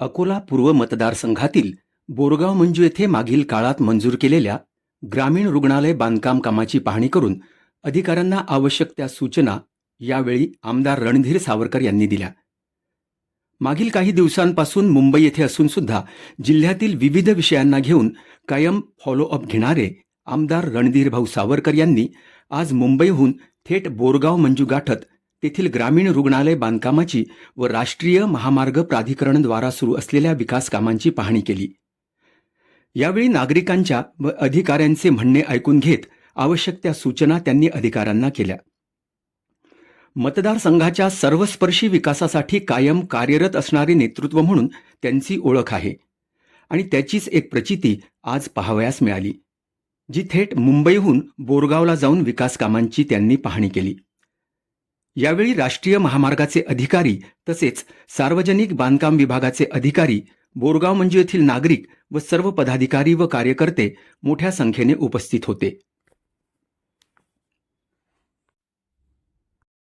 अकोला पूर्व मतदारसंघातील बोरगाव मंजू येथे मागील काळात मंजूर केलेल्या ग्रामीण रुग्णालय बांधकाम कामाची पाहणी करून अधिकाऱ्यांना आवश्यक त्या सूचना यावेळी आमदार रणधीर सावरकर यांनी दिल्या. मागील काही दिवसांपासून मुंबई येथे असून सुद्धा जिल्ह्यातील विविध विषयांना घेऊन कायम फॉलोअप घेणारे आमदार रणधीर भाऊ सावरकर यांनी आज मुंबईहून थेट बोरगाव मंजू गाठत तेथील ग्रामीण रुग्णालय बांधकामाची व राष्ट्रीय महामार्ग प्राधिकरणद्वारा सुरू असलेल्या विकास कामांची पाहणी केली. यावेळी नागरिकांच्या व अधिकाऱ्यांचे म्हणणे ऐकून घेत आवश्यक त्या सूचना त्यांनी अधिकाऱ्यांना केल्या. मतदारसंघाच्या सर्वस्पर्शी विकासासाठी कायम कार्यरत असणारे नेतृत्व म्हणून त्यांची ओळख आहे आणि त्याचीच एक प्रचिती आज पाहावयास मिळाली जी थेट मुंबईहून बोरगावला जाऊन विकास कामांची त्यांनी पाहणी केली. यावेळी राष्ट्रीय महामार्गाचे अधिकारी तसेच सार्वजनिक बांधकाम विभागाचे अधिकारी बोरगाव मंजू येथील नागरिक व सर्व पदाधिकारी व कार्यकर्ते मोठ्या संख्येने उपस्थित होते.